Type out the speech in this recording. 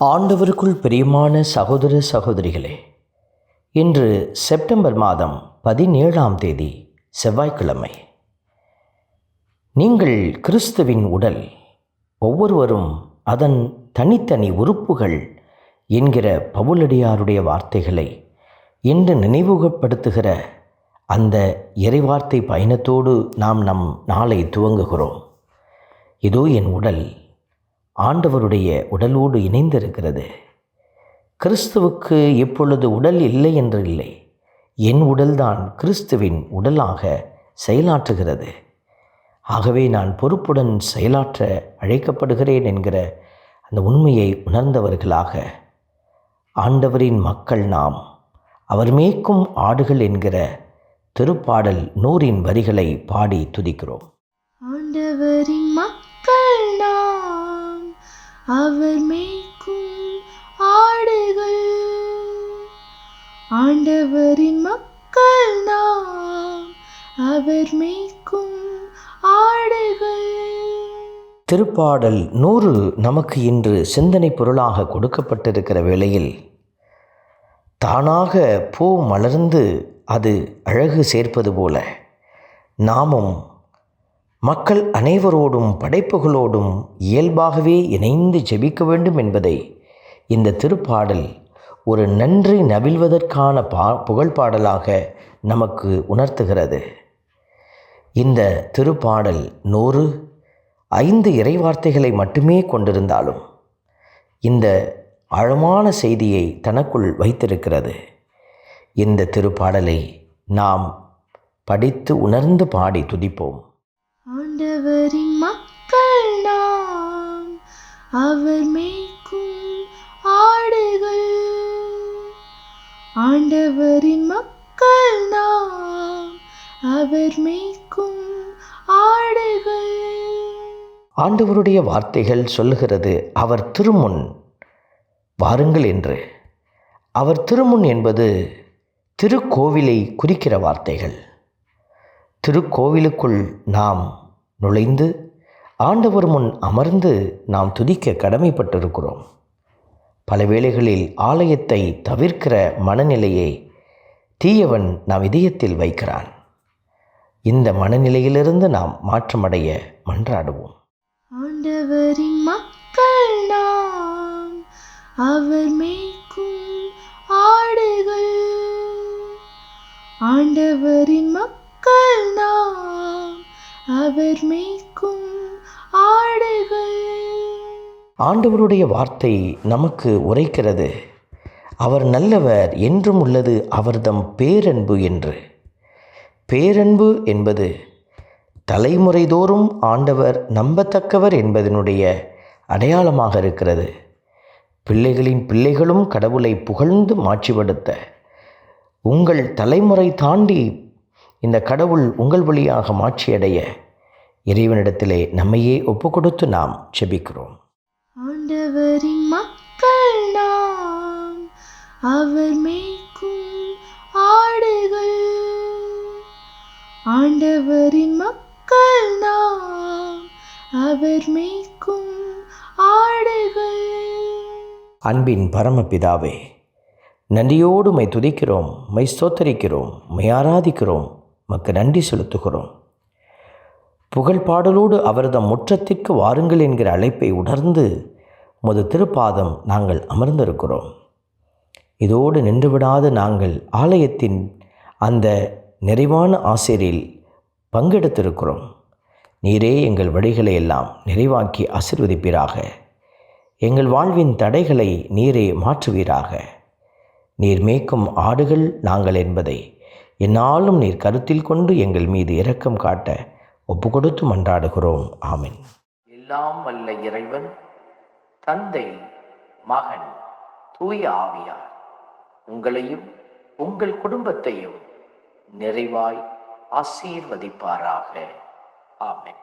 ஆண்டவருக்குள் பிரியமான சகோதர சகோதரிகளே இன்று செப்டம்பர் மாதம் பதினேழாம் தேதி செவ்வாய்க்கிழமை. நீங்கள் கிறிஸ்துவின் உடல் ஒவ்வொருவரும் அதன் தனித்தனி உறுப்புகள் என்கிற பவுலடியாருடைய வார்த்தைகளை இன்று நினைவுகப்படுத்துகிற அந்த இறைவார்த்தை பயணத்தோடு நாம் நம் நாளை துவங்குகிறோம். இதோ என் உடல் ஆண்டவருடைய உடலோடு இணைந்திருக்கிறது. கிறிஸ்துவுக்கு இப்பொழுது உடல் இல்லை என்று இல்லை என் உடல்தான் கிறிஸ்துவின் உடலாக செயலாற்றுகிறது. ஆகவே நான் பொறுப்புடன் செயலாற்ற அழைக்கப்படுகிறேன் என்கிற அந்த உண்மையை உணர்ந்தவர்களாக ஆண்டவரின் மக்கள் நாம் அவர் மேய்க்கும் ஆடுகள் என்கிற திருப்பாடல் நூறின் வரிகளை பாடி துதிக்கிறோம். ஆண்டவரின் அவர் மேய்க்கும் ஆடுகள். ஆண்டவரின் மக்கள் நாம் அவர் மேய்க்கும் ஆடுகள். திருப்பாடல் நூறு நமக்கு இன்று சிந்தனை பொருளாக கொடுக்கப்பட்டிருக்கிற வேளையில் தானாக பூ மலர்ந்து அது அழகு சேர்ப்பது போல நாமும் மக்கள் அனைவரோடும் படைப்புகளோடும் இயல்பாகவே இணைந்து ஜெபிக்க வேண்டும் என்பதை இந்த திருப்பாடல் ஒரு நன்றி நவிழ்வதற்கான பா புகழ்பாடலாக நமக்கு உணர்த்துகிறது. இந்த திருப்பாடல் நூறு ஐந்து இறைவார்த்தைகளை மட்டுமே கொண்டிருந்தாலும் இந்த ஆழமான செய்தியை தனக்குள் வைத்திருக்கிறது. இந்த திருப்பாடலை நாம் படித்து உணர்ந்து பாடி துதிப்போம். ஆண்டவரின் மக்கள் நாம் அவர் மேய்க்கும் ஆடுகள். ஆண்டவரின் மக்கள் நாம் அவர் மேய்க்கும் ஆடுகள். ஆண்டவருடைய வார்த்தைகள் சொல்லுகிறது அவர் திருமுன் வாருங்கள் என்று. அவர் திருமுன் என்பது திருக்கோவிலை குறிக்கிற வார்த்தைகள். திருக்கோவிலுக்குள் நாம் நுழைந்து ஆண்டவர் முன் அமர்ந்து நாம் துதிக்க கடமைப்பட்டிருக்கிறோம். பல வேளைகளில் ஆலயத்தை தவிர்க்கிற மனநிலையை தீயவன் நாம் இதயத்தில் வைக்கிறான். இந்த மனநிலையிலிருந்து நாம் மாற்றமடைய மன்றாடுவோம். ஆண்டவரின் மக்கள் நாம் அவர் மேய்க்கும் ஆடுகள். ஆண்டவரின் மக்கள் நாம் அவர் மேய்க்கும் ஆடுகள். ஆண்டவருடைய வார்த்தை நமக்கு உரைக்கிறது. அவர் நல்லவர் என்றும் உள்ளது அவர்தம் பேரன்பு என்று. பேரன்பு என்பது தலைமுறைதோறும் ஆண்டவர் நம்பத்தக்கவர் என்பதனுடைய அடையாளமாக இருக்கிறது. பிள்ளைகளின் பிள்ளைகளும் கடவுளை புகழ்ந்து மாட்சிப்படுத்த உங்கள் தலைமுறை தாண்டி இந்த கடவுள் உங்கள் வழியாக மாட்சியடைய இறைவனிடத்திலே நம்மையே ஒப்புக்கொடுத்து நாம் செபிக்கிறோம். ஆண்டவரின் மக்கள் நாம் அவர் மேய்க்கும் ஆடுகள். ஆண்டவரின் மக்கள் நாம் அவர் மேய்க்கும் ஆடுகள். அன்பின் பரமபிதாவே நன்றியோடு மை துதிக்கிறோம் மை ஸ்தோத்தரிக்கிறோம் மை ஆராதிக்கிறோம். உமக்கு நன்றி செலுத்துகிறோம். புகழ் பாடலோடு அவரது முற்றத்திற்கு வாருங்கள் என்கிற அழைப்பை உணர்ந்து முது திருப்பாதம் நாங்கள் அமர்ந்திருக்கிறோம். இதோடு நின்றுவிடாது நாங்கள் ஆலயத்தின் அந்த நிறைவான ஆசிரியில் பங்கெடுத்திருக்கிறோம். நீரே எங்கள் வழிகளை எல்லாம் நிறைவாக்கி ஆசிர்வதிப்பீராக. எங்கள் வாழ்வின் தடைகளை நீரே மாற்றுவீராக. நீர் மேய்க்கும் ஆடுகள் நாங்கள் என்பதை என்னாலும் நீர் கருத்தில் கொண்டு எங்கள் மீது இரக்கம் காட்ட ஒப்பு கொடுத்து மன்றாடுகிறோம். ஆமின். எல்லாம் வல்ல இறைவன் தந்தை மகன் தூய ஆவியார் உங்களையும் உங்கள் குடும்பத்தையும் நிறைவாய் ஆசீர்வதிப்பாராக. ஆமென்.